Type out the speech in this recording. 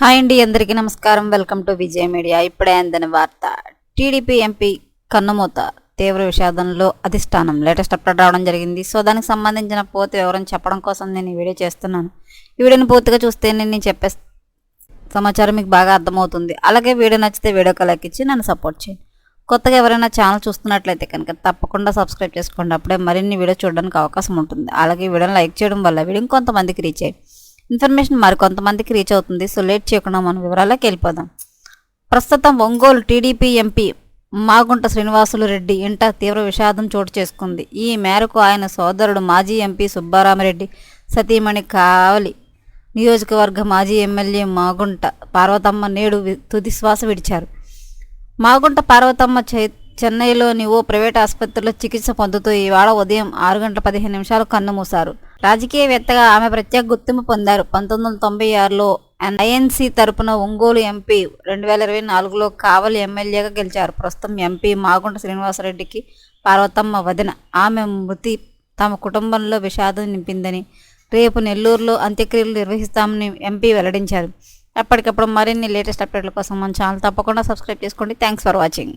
Hi అండి అందరికీ నమస్కారం. Welcome to Vijay media. ఇప్పుడే అందని వార్త. టీడీపీ ఎంపీ కన్నుమూత తీవ్ర విషాదంలో అధిష్టానం. లేటెస్ట్ అప్డేట్ రావడం జరిగింది. సో దానికి సంబంధించిన పూర్తి వివరం చెప్పడం కోసం నేను ఈ వీడియో చేస్తున్నాను. ఈ వీడియోని పూర్తిగా చూస్తే నేను చెప్పే సమాచారం మీకు బాగా అర్థమవుతుంది. అలాగే వీడియో నచ్చితే వీడియోకి లైక్ ఇచ్చి నన్ను సపోర్ట్ చేయండి. కొత్తగా ఎవరైనా ఛానల్ చూస్తున్నట్లయితే కనుక తప్పకుండా సబ్స్క్రైబ్ చేసుకోండి. అప్పుడే మరిన్ని వీడియో చూడడానికి అవకాశం ఉంటుంది. అలాగే వీడియోని లైక్ చేయడం వల్ల వీడియో కొంతమందికి రీచ్ అయ్యి ఇన్ఫర్మేషన్ మరికొంతమందికి రీచ్ అవుతుంది. సో లేట్ చేయకుండా మనం వివరాలకు వెళ్ళిపోదాం. ప్రస్తుతం ఒంగోలు టీడీపీ ఎంపీ మాగుంట శ్రీనివాసులు రెడ్డి ఇంట తీవ్ర విషాదం చోటు చేసుకుంది. ఈ మేరకు ఆయన సోదరుడు మాజీ ఎంపీ సుబ్బారామరెడ్డి సతీమణి కావలి నియోజకవర్గ మాజీ ఎమ్మెల్యే మాగుంట పార్వతమ్మ నేడు తుది శ్వాస విడిచారు. మాగుంట పార్వతమ్మ చై- చెన్నైలోని ఓ ప్రైవేట్ ఆసుపత్రిలో చికిత్స పొందుతూ ఈవేళ ఉదయం ఆరు గంటల పదిహేను నిమిషాలు కన్నుమూశారు రాజకీయవేత్తగా ఆమె ప్రత్యేక గుర్తింపు పొందారు. పంతొమ్మిది వందల తొంభై ఆరులో ఐఎన్సీ తరపున ఒంగోలు ఎంపీ రెండు వేల ఇరవై నాలుగులో కావలి ఎమ్మెల్యేగా గెలిచారు. ప్రస్తుతం ఎంపీ మాగుంట శ్రీనివాసరెడ్డికి పార్వతమ్మ వదిన. ఆమె మృతి తమ కుటుంబంలో విషాదం నింపిందని రేపు నెల్లూరులో అంత్యక్రియలు నిర్వహిస్తామని ఎంపీ వెల్లడించారు. ఎప్పటికప్పుడు మరిన్ని లేటెస్ట్ అప్డేట్ల కోసం మన ఛానల్ తప్పకుండా సబ్స్క్రైబ్ చేసుకోండి. Thanks for watching.